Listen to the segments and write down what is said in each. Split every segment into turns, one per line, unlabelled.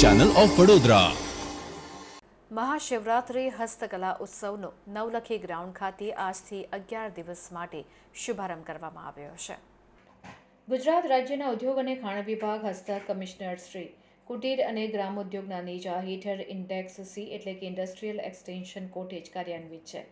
Channel of Vadodara
Mahashivratri હસ્તકલા ઉત્સવનો Navlakhi ground ખાતે આજથી અગિયાર દિવસ માટે શુભારંભ કરવામાં આવ્યો છે ગુજરાત રાજ્યના ઉદ્યોગ અને ખાણ વિભાગ હસ્તક કમિશનર શ્રી કુટીર અને ગ્રામોદ્યોગના નેજા હેઠળ ઇન્ડેક્સ સી એટલે કે ઇન્ડસ્ટ્રીયલ એક્સટેન્શન કોટેજ કાર્યાન્વિત છે.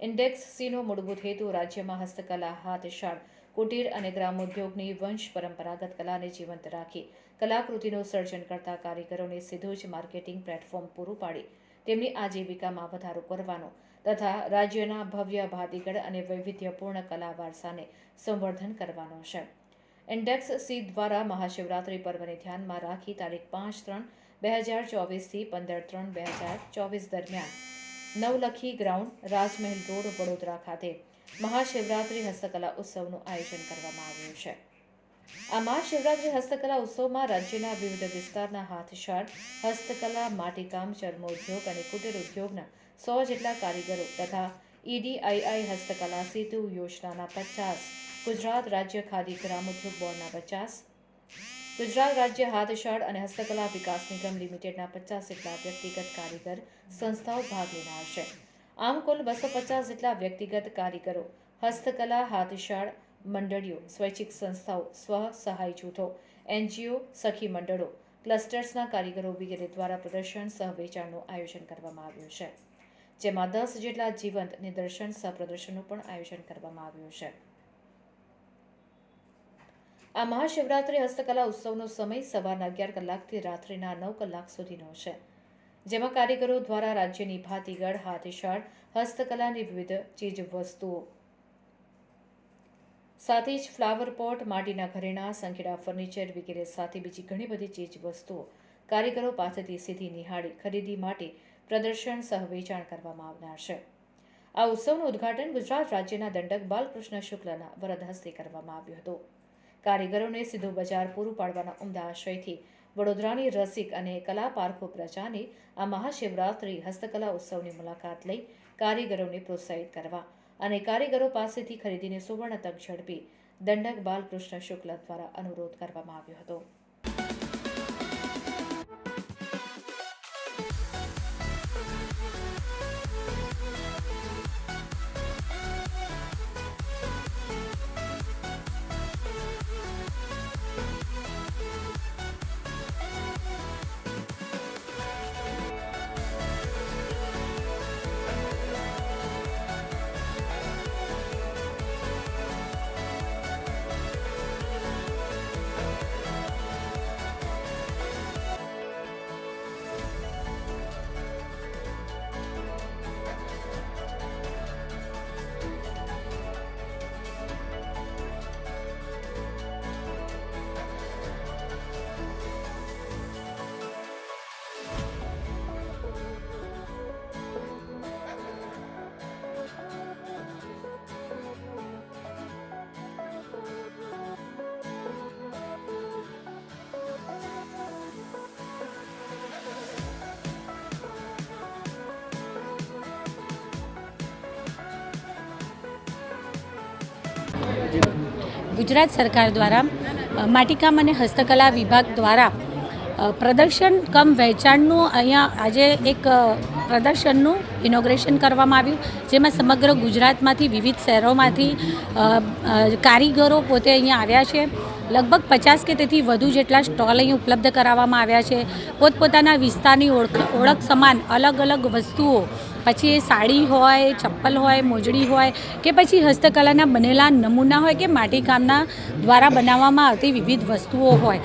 ઇન્ડેક્સ સીનો મૂળભૂત હેતુ રાજ્યમાં હસ્તકલા હાથશાળ કુટીર અને ગ્રામોદ્યોગની વંશ પરંપરાગત કલાને જીવંત રાખી કલાકૃતિનું સર્જન કરતા કારીગરોને સીધું જ માર્કેટિંગ પ્લેટફોર્મ પૂરું પાડી તેમની આજીવિકામાં વધારો કરવાનો તથા રાજ્યના ભવ્ય ભાતીગળ અને વૈવિધ્યપૂર્ણ કલા વારસાને સંવર્ધન કરવાનો છે. ઇન્ડેક્સ સી દ્વારા મહાશિવરાત્રિ પર્વને ધ્યાનમાં રાખી તારીખ પાંચ ત્રણ બે હજાર ચોવીસથી પંદર ત્રણ બે હજાર ચોવીસ દરમિયાન નવલખી ગ્રાઉન્ડ રાજમહેલ રોડ વડોદરા ખાતે મહાશિવરાત્રિ હસ્તકલા ઉત્સવનું આયોજન કરવામાં આવ્યું છે. આ મહાશિવરાત્રિ હસ્તકલા ઉત્સવમાં રાજ્યના વિવિધ વિસ્તારના હાથશાળ, હસ્તકલા, માટીકામ, ચર્મોદ્યોગ અને કુટીર ઉદ્યોગના સો જેટલા કારીગરો તથા ઈડીઆઈઆઈ હસ્તકલા સેતુ યોજનાના પચાસ, ગુજરાત રાજ્ય ખાદી ગ્રામોદ્યોગ બોર્ડના પચાસ, ગુજરાત રાજ્ય હાથશાળ અને હસ્તકલા વિકાસ નિગમ લિમિટેડના પચાસ જેટલા વ્યક્તિગત કારીગર સંસ્થાઓ ભાગ લેનાર છે. આમ કુલ બસો પચાસ જેટલા વ્યક્તિગત કારીગરો, હસ્તકલા, હાથશાળ મંડળીઓ, સ્વૈચ્છિક સંસ્થાઓ સ્વ સહાય જૂથો, એનજીઓ, સખી મંડળો, ક્લસ્ટર્સના કારીગરો વગેરે દ્વારા પ્રદર્શન સહ વેચાણનું આયોજન કરવામાં આવ્યું છે. જેમાં દસ જેટલા જીવંત નિદર્શન સહ પ્રદર્શનનું પણ આયોજન કરવામાં આવ્યું છે. આ મહાશિવરાત્રિ હસ્તકલા ઉત્સવનો સમય સવારના અગિયાર કલાકથી રાત્રિના નવ કલાક સુધીનો છે. જેમાં કારીગરો દ્વારા રાજ્યની ભાતીગળ, હાથીશાળ, હસ્તકલાની વિવિધ ચીજ વસ્તુઓ સાથે જ ફ્લાવર પોટ, માટીના ઘરેણાં, સંખેડા ફર્નિચર વગેરે સાથે બીજી ઘણી બધી ચીજ વસ્તુઓ કારીગરો પાસેથી સીધી નિહાળી ખરીદી માટે પ્રદર્શન સહ વેચાણ કરવામાં આવનાર છે. આ ઉત્સવનું ઉદ્ઘાટન ગુજરાત રાજ્યના દંડક બાલકૃષ્ણ શુક્લના વરદ હસ્તે કરવામાં આવ્યું હતું. કારીગરોને સીધું બજાર પૂરું પાડવાના ઉમદા આશયથી વડોદરાની રસિક અને કલા પારખો પ્રજાને આ મહાશિવરાત્રિ હસ્તકલા ઉત્સવની મુલાકાત લઈ કારીગરોને પ્રોત્સાહિત કરવા અને કારીગરો પાસેથી ખરીદીને સુવર્ણ તક ઝડપી દંડક બાલકૃષ્ણ શુક્લ દ્વારા અનુરોધ કરવામાં આવ્યો હતો.
ગુજરાત સરકાર દ્વારા માટીકામ અને હસ્તકલા વિભાગ દ્વારા પ્રદર્શન કમ વેચાણનું અહીંયા આજે એક પ્રદર્શનનું ઇનોગ્રેશન કરવામાં આવ્યું, જેમાં સમગ્ર ગુજરાતમાંથી વિવિધ શહેરોમાંથી કારીગરો પોતે અહીંયા આવ્યા છે. લગભગ પચાસ કે તેથી વધુ જેટલા સ્ટોલ અહીં ઉપલબ્ધ કરાવવામાં આવ્યા છે. પોતપોતાના વિસ્તારની ઓળખ ઓળખ સમાન અલગ અલગ વસ્તુઓ, પછી એ સાડી હોય, ચપ્પલ હોય, મોજડી હોય કે પછી હસ્તકલાના બનેલા નમૂના હોય કે માટીકામના દ્વારા બનાવવામાં આવતી વિવિધ વસ્તુઓ હોય.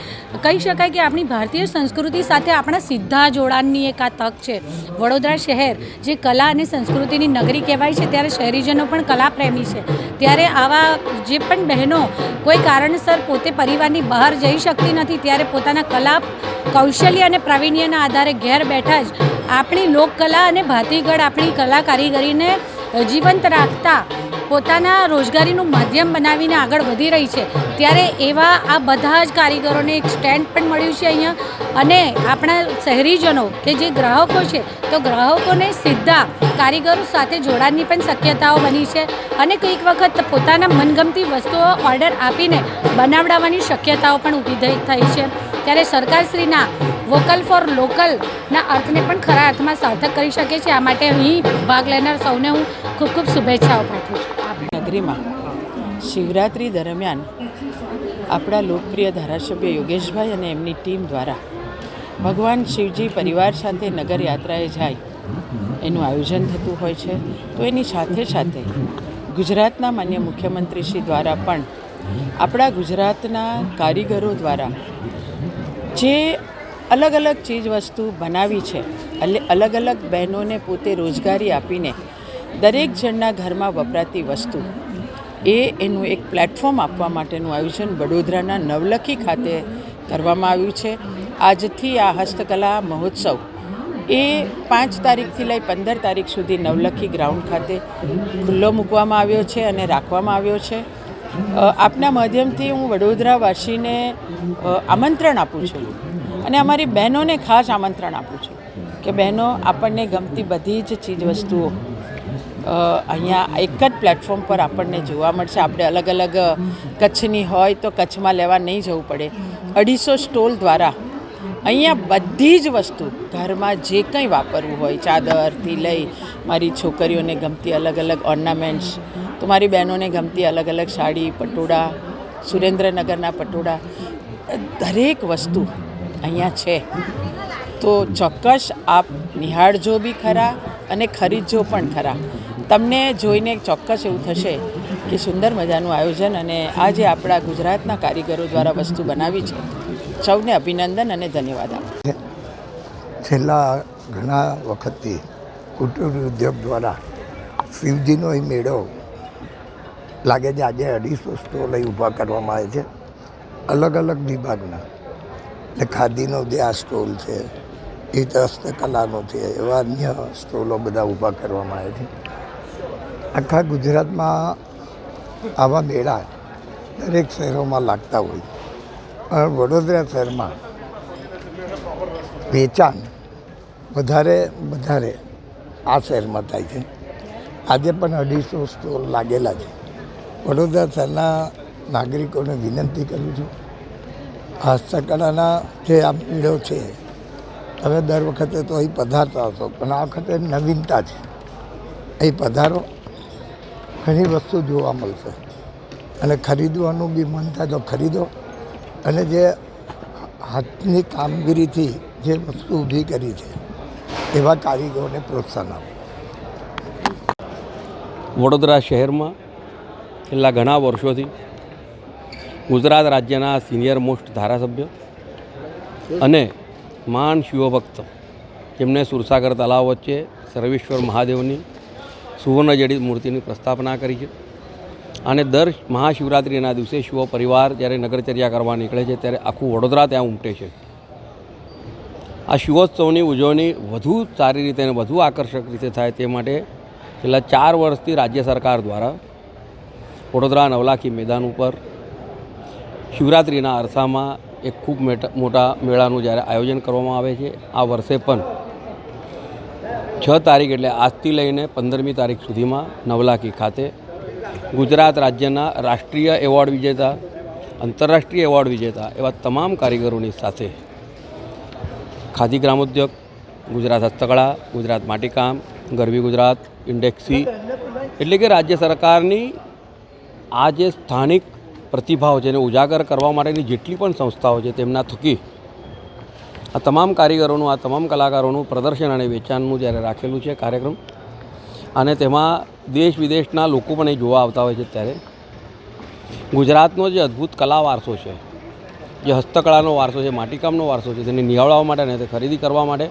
કહી શકાય કે આપણી ભારતીય સંસ્કૃતિ સાથે આપણા સીધા જોડાણની એક આ તક છે. વડોદરા શહેર, જે કલા અને સંસ્કૃતિની નગરી કહેવાય છે, ત્યારે શહેરીજનો પણ કલાપ્રેમી છે. ત્યારે આવા જે પણ બહેનો કોઈ કારણસર પોતે પરિવારની બહાર જઈ શકતી નથી, ત્યારે પોતાના કલા, કૌશલ્ય અને પ્રાવીણ્યના આધારે ઘેર બેઠા જ આપણી લોકકલા અને ભાતીગળ આપણી કલા કારીગરીને જીવંત રાખતા પોતાના રોજગારીનું માધ્યમ બનાવીને આગળ વધી રહી છે. ત્યારે એવા આ બધા જ કારીગરોને એક સ્ટેન્ડ પણ મળ્યું છે અહીંયા. અને આપણા શહેરીજનો કે જે ગ્રાહકો છે, તો ગ્રાહકોને સીધા કારીગરો સાથે જોડાણની પણ શક્યતાઓ બની છે અને કંઈક વખત પોતાના મનગમતી વસ્તુઓ ઓર્ડર આપીને બનાવડાવવાની શક્યતાઓ પણ ઊભી થઈ છે. ત્યારે સરકારશ્રીના વોકલ ફોર લોકલના અર્થને પણ ખરા અર્થમાં સાર્થક કરી શકે છે. આ માટે અહીં ભાગ લેનાર સૌને હું ખૂબ ખૂબ શુભેચ્છાઓ પાઠવું છું.
નગરીમાં શિવરાત્રિ દરમિયાન આપણા લોકપ્રિય ધારાસભ્ય યોગેશભાઈ અને એમની ટીમ દ્વારા ભગવાન શિવજી પરિવાર સાથે નગર યાત્રાએ જાય એનું આયોજન થતું હોય છે. તો એની સાથે સાથે ગુજરાતના માન્ય મુખ્યમંત્રીશ્રી દ્વારા પણ આપણા ગુજરાતના કારીગરો દ્વારા જે અલગ અલગ ચીજ વસ્તુ બનાવી છે. એટલે અલગ અલગ બહેનોને પોતે રોજગારી આપીને દરેક જણના ઘરમાં વપરાતી વસ્તુ. એ એનું એક પ્લેટફોર્મ આપવા માટેનું આયોજન વડોદરાના નવલખી ખાતે કરવામાં આવ્યું છે. આજથી આ હસ્તકલા મહોત્સવ એ પાંચ તારીખથી લઈ પંદર તારીખ સુધી નવલખી ગ્રાઉન્ડ ખાતે ખુલ્લો મૂકવામાં આવ્યો છે અને રાખવામાં આવ્યો છે. આપના માધ્યમથી હું વડોદરાવાસીને આમંત્રણ આપું છું. અને અમારી બહેનોને ખાસ આમંત્રણ આપું છું કે બહેનો, આપણને ગમતી બધી જ ચીજ વસ્તુઓ અહીંયા એક જ પ્લેટફોર્મ પર આપણને જોવા મળશે. આપણે અલગ અલગ કચ્છની હોય તો કચ્છમાં લેવા નહીં જવું પડે. અઢીસો સ્ટોલ દ્વારા અહીંયા બધી જ વસ્તુ ઘરમાં જે કંઈ વાપરવું હોય, ચાદરથી લઈ મારી છોકરીઓને ગમતી અલગ અલગ ઓર્નામેન્ટ્સ તો મારી બહેનોને ગમતી અલગ અલગ સાડી, પટોળા, સુરેન્દ્રનગરના પટોળા, દરેક વસ્તુ અહીંયા છે. તો ચોક્કસ આપ નિહાળજો બી ખરા અને ખરીદજો પણ ખરા. તમને જોઈને ચોક્કસ એવું થશે કે સુંદર મજાનું આયોજન અને આજે આપણા ગુજરાતના કારીગરો દ્વારા વસ્તુ બનાવી છે. સૌને અભિનંદન અને ધન્યવાદ આપું.
છેલ્લા ઘણા વખતથી કુટુંબ ઉદ્યોગ દ્વારા શિવજીનો એ મેળો લાગે છે આજે અઢીસો સ્ટોલ અહીં ઊભા કરવામાં આવે છે. અલગ અલગ વિભાગના. એટલે ખાદીનો જે આ સ્ટોલ છે, એ હસ્તકલાનો છે. એવા અન્ય સ્ટોલો બધા ઊભા કરવામાં આવે છે. આખા ગુજરાતમાં આવા મેળા દરેક શહેરોમાં લાગતા હોય પણ વડોદરા શહેરમાં વેચાણ વધારે વધારે આ શહેરમાં થાય છે. આજે પણ અઢીસો સ્ટોલ લાગેલા છે. વડોદરા શહેરના નાગરિકોને વિનંતી કરું છું હસ્તકલાના જે આ મેળો છે, તમે દર વખતે તો અહીં પધારતા હશો, પણ આ વખતે નવીનતા છે. અહીં પધારો, ઘણી વસ્તુ જોવા મળશે. અને ખરીદવાનું બી મન થાય તો ખરીદો. અને જે હાથની કામગીરીથી જે વસ્તુ ઊભી કરી છે, એવા કારીગરોને પ્રોત્સાહન આપો.
વડોદરા શહેરમાં છેલ્લા ઘણા વર્ષોથી ગુજરાત રાજ્યના સિનિયર મોસ્ટ ધારાસભ્ય અને મહાન શિવભક્ત જેમણે સુરસાગર તલાવ વચ્ચે સર્વેશ્વર મહાદેવની સુવર્ણ જડિત મૂર્તિની પ્રસ્થાપના કરી છે. અને દર મહાશિવરાત્રિના દિવસે શિવ પરિવાર જ્યારે નગરચર્યા કરવા નીકળે છે ત્યારે આખું વડોદરા ત્યાં ઉમટે છે. આ શિવોત્સવની ઉજવણી વધુ સારી રીતે અને વધુ આકર્ષક રીતે થાય તે માટે છેલ્લા ચાર વર્ષથી રાજ્ય સરકાર દ્વારા વડોદરા નવલાખી મેદાન ઉપર શિવરાત્રિના અરસામાં એક ખૂબ મેટા મેળાનું જ્યારે આયોજન કરવામાં આવે છે, આ વર્ષે પણ છ તારીખ એટલે આજથી લઈને પંદરમી તારીખ સુધીમાં નવલાખી ખાતે ગુજરાત રાજ્યના રાષ્ટ્રીય એવોર્ડ વિજેતા, આંતરરાષ્ટ્રીય એવોર્ડ વિજેતા એવા તમામ કારીગરોની સાથે ખાદી ગ્રામોદ્યોગ, ગુજરાત હસ્તકળા, ગુજરાત માટીકામ, ગરબી ગુજરાત, ઇન્ડેક્સી, એટલે કે રાજ્ય સરકારની આ જે સ્થાનિક પ્રતિભાઓ છે એને ઉજાગર કરવા માટેની જેટલી પણ સંસ્થાઓ છે તેમના થકી આ તમામ કારીગરોનું, આ તમામ કલાકારોનું પ્રદર્શન અને વેચાણનું જ્યારે રાખેલું છે કાર્યક્રમ, અને તેમાં દેશ વિદેશના લોકો પણ એ જોવા આવતા હોય છે ત્યારે. ગુજરાતનો જે અદ્ભુત કલા વારસો છે, જે હસ્તકળાનો વારસો છે, માટીકામનો વારસો છે, તેને નિહાળવા માટે અને તે ખરીદી કરવા માટે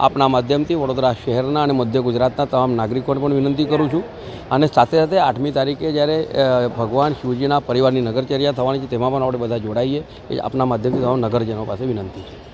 આપના માધ્યમથી વડોદરા શહેરના અને મધ્ય ગુજરાતના તમામ નાગરિકોને પણ વિનંતી કરું છું. અને સાથે સાથે આઠમી તારીખે જ્યારે ભગવાન શિવજીના પરિવારની નગરચર્યા થવાની છે, તેમાં પણ આપણે બધા જોડાઈએ. એ આપના માધ્યમથી તમામ નગરજનો પાસે વિનંતી છે.